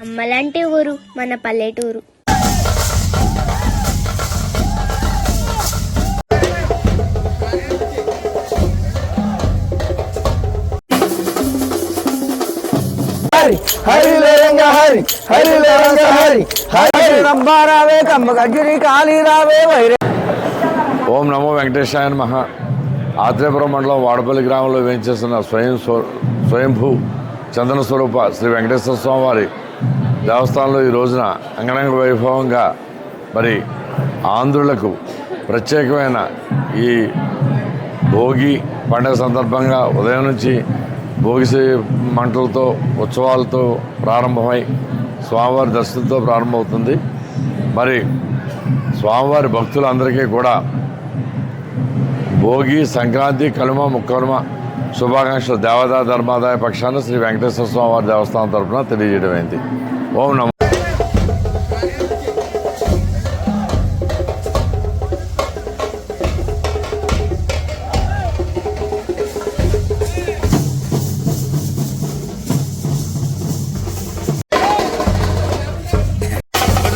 అమ్మలాంటి ఊరు మన పల్లెటూరు. హరి హరి లేరంగ హరి హరి లేరంగ హరి హరి రంభారావే కమ్మ గజ్జరి కాళీ రావే వైరే. ఓం నమో వెంకటేశాయ నమః. ఆత్రేయపురం మండలం వాడపల్లి గ్రామంలో వేయించేస్తున్న స్వయం స్వ- స్వయంభూ చందన స్వరూప శ్రీ వెంకటేశ్వర స్వామి వారి దేవస్థానంలో ఈ రోజున అంగరంగ వైభవంగా మరి ఆంధ్రులకు ప్రత్యేకమైన ఈ భోగి పండుగ సందర్భంగా ఉదయం నుంచి భోగి సే- మంటలతో ఉత్సవాలతో ప్రారంభమై స్వామివారి దర్శనంతో ప్రారంభమవుతుంది. మరి స్వామివారి భక్తులందరికీ కూడా భోగి సంక్రాంతి కనుమ ముక్కనుమ శుభాకాంక్షలు దేవదా ధర్మాదాయ పక్షాన శ్రీ వెంకటేశ్వర స్వామివారి దేవస్థానం తరపున తెలియజేయడమైంది. ఓం నమో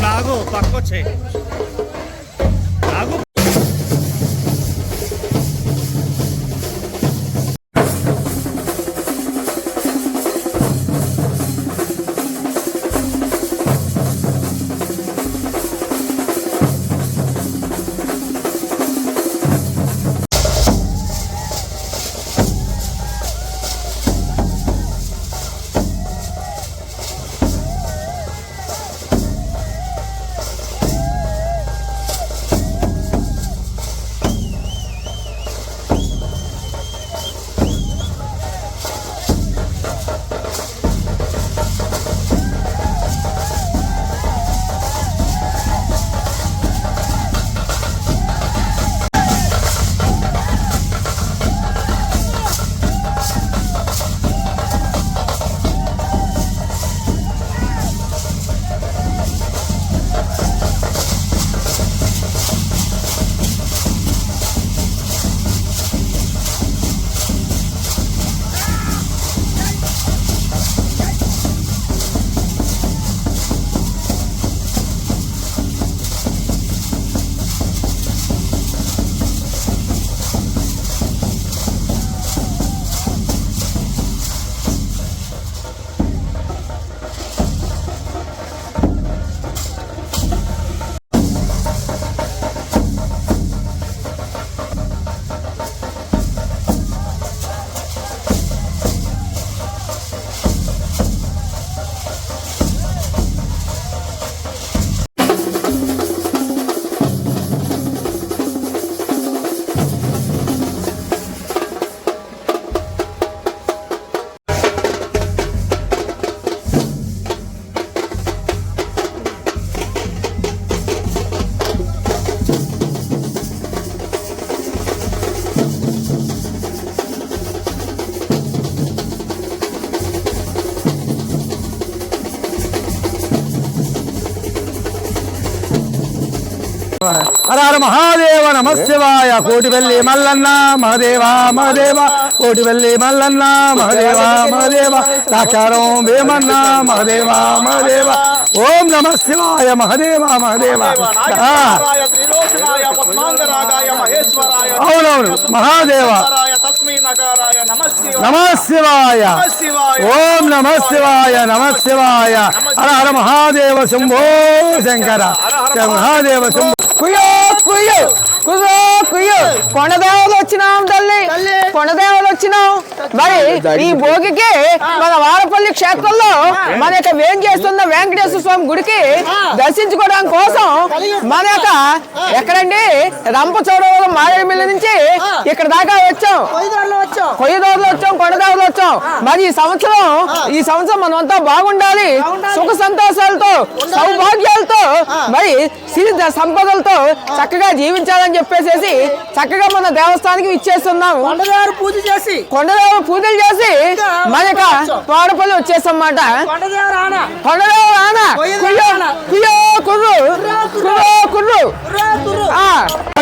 నాగు మహాదేవ నమశివాయ కోటివెల్లి మల్లన్న మహదేవ మహదేవ. కోటివెల్లి మల్లన్న మహదేవ మహదేవ. సాక్షారం వేమన్న మహదేవ మహదేవ. ఓం నమ శివాయ మహదేవ. మహదేవ అవునవును. మహాదేవ. నమ శివాయ శివాయ ఓం నమ శివాయ నమ శివాయ హర హర మహాదేవ శంభో శంకర. మహాదేవ శంభో కుయ్యో కుయ్యో కుయ్యో. కుయ్యో కొండదేవతలు వచ్చినాం తల్లి. కొండదేవతలు వచ్చినాం మరి ఈ భోగికి మన వారపల్లి క్షేత్రంలో మన యొక్క వేం చేస్తున్న వెంకటేశ్వర స్వామి గుడికి దర్శించుకోవడం కోసం మన యొక్క ఎక్కడండి? రంపచోడవరం మారేడుమిల్లి నుంచి ఇక్కడ దాకా వచ్చాం. కొయ్యదోరులు వచ్చాం. కొండదేవతలు వచ్చాం. మరి ఈ సంవత్సరం ఈ సంవత్సరం మనం అంతా బాగుండాలి. సుఖ సంతోషాలతో సౌభాగ్యాలతో మరి సిరి సంపదలతో చక్కగా జీవించాలని చెప్పేసి చక్కగా మన దేవస్థానానికి ఇచ్చేస్తున్నాము. కొండగారు పూజ చేసి కొండదేవ పూజలు చేసి మన యొక్క తోడపల్లి వచ్చేసన్నమాట కొండదేవర ఆన. కొండదేవ ఆన. కుయ్యో కుయ్యో కుర్రు. కుర్రో కుర్రు.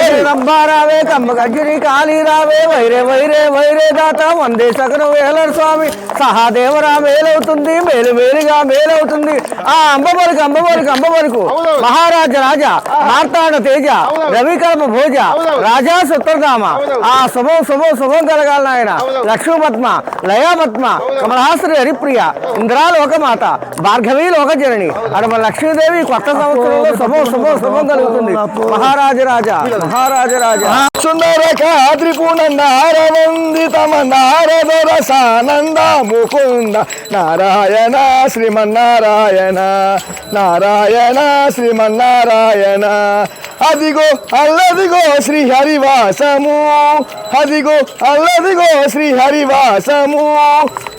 రా తురు ఆ రంభారావే కమ్మ గజ్జరి కాళీ రావే వైరే వైరే వైరే దాత వందే సగను వేలర్ స్వామి. సహాదేవరా మేలవుతుంది మేలు మేలుగా మేలవుతుంది. ఆ అంబవరకు అంబవరకు అంబవరకు. మహారాజ రాజా మార్తాండ తేజ రవికర్మ భోజ రాజా సుత్రధామ. ఆ శుభం శుభం శుభం కలగాలి నాయన. లక్ష్మీపద్మ లయాపద్మ కమలహాసురి హరిప్రియ ఇంద్రా లోకమాత భార్గవి లోకజనని. అడమ లక్ష్మీదేవి కొత్త సంవత్సరంలో శుభం శుభం శుభం కలుగుతుంది. మహారాజ రాజా. మహారాజ రాజా సుందర కాద్రిపుణందారవందితమ నారదర సానంద ముకుంద. నారాయణ శ్రీమన్నారాయణ. నారాయణ శ్రీమన్నారాయణ. అదిగో అల్లదిగో శ్రీ హరివాసము అదిగో అల్లదిగో శ్రీ హరివాసము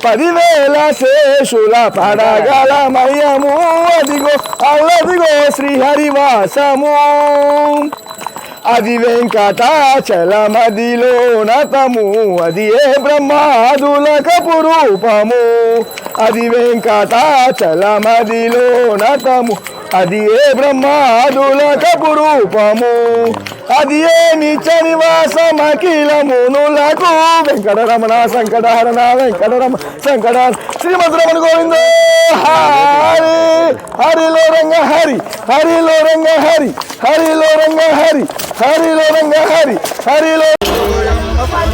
పదివేల శేషుల పడగల మయము అదిగో అల్లదిగో శ్రీ హరివాసము అది వెంకటాచలమదిలో నతము అది ఏ బ్రహ్మాదులకపు రూపము అది వెంకటాచలమదిలో నతము అది ఏ బ్రహ్మాదులకపు రూపము అది ఏ నిత్య నివాసమఖిలమునులకు వెంకటరమణ సంకటహరణ వెంకటరమ సంకట శ్రీమద్రమణ గోవిందో! హరి హరిలో రంగ హరి హరిలో రంగ హరి హరిలో రంగ హరి హరిలో రంగ హరి హరిలో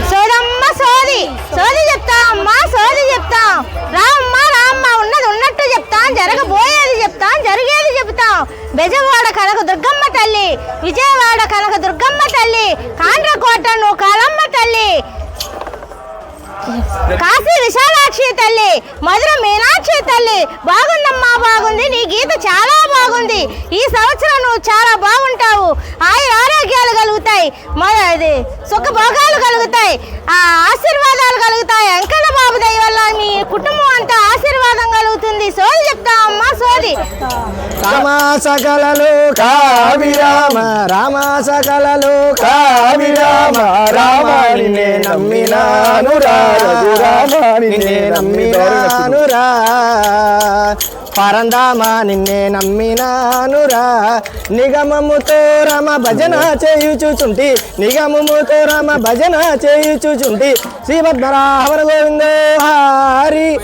సోదమ్మ సోది. సోది చెప్తా అమ్మా సోది చెప్తా. రామ్మ రామ్మ ఉన్నది ఉన్నట్టు చెప్తాం జరగబోయేది చెప్తాం జరిగేది చెప్తాం బెజవాడ కనక దుర్గమ్మ తల్లి విజయవాడ కనక దుర్గమ్మ తల్లి కాండ్రకోట నువ్వు కాలమ్మ తల్లి. కాశీ విశాల మీనాక్షి తల్లి. మధుర మీనాక్షి తల్లి. బాగుందమ్మా బాగుంది. నీ గీత చాలా బాగుంది. ఈ సంవత్సరం నువ్వు చాలా బాగుంటావు. ఆయుర ఆరోగ్యాలు కలుగుతాయి. అది సుఖభోగాలు కలుగుతాయి. ఆ ఆశీర్వాదాలు కలుగుతాయి. వెంకన్న బాబు దయ వల్ల మీ కుటుంబం అంతా ఆశీర్వాదం కలుగుతుంది. సోది చెప్తా అమ్మా రామ సకలలో కావిరామ రామ సకలలో కావిరామ రామ నిన్నే నమ్మినాను రామ నిన్నే నమ్మినాను రా పరందామ నిన్నే నమ్మినానురా. నిగమముతో రమ భజన చేయుచుచుంటి. నిగమముతో రమ భజన చేయుచుచుంటి. శ్రీమద్మరాహవర గోవింద హరి.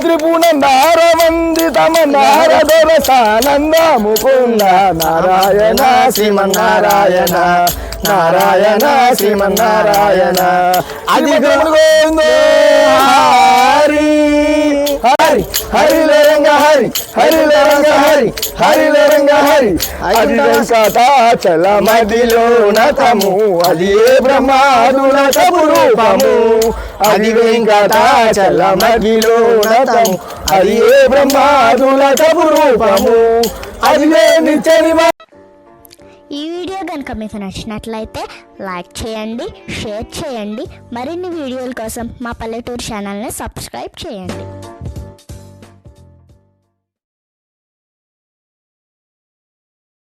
త్రిపుణందారవందితమ నారదర సానంద ముకుంద నారాయణ శ్రీమన్నారాయణ. నారాయణ శ్రీమన్నారాయణ. అది గోవింద హరి. హరి హరిలో రంగ హరి హరిలో రంగ హరి హరిలో రంగ హరి. అది వెంకటాచల మదిలో నతము అది ఏ బ్రహ్మాదుల తపు రూపము అది వెంకటాచల మదిలో నతము అది ఏ బ్రహ్మాదుల తపు రూపము అది ఏ నిత్య నివా ఈ వీడియో కనుక మీకు నచ్చినట్లయితే లైక్ చేయండి షేర్ చేయండి. మరిన్ని వీడియోల కోసం మా పల్లెటూరు ఛానల్ని సబ్స్క్రైబ్ చేయండి.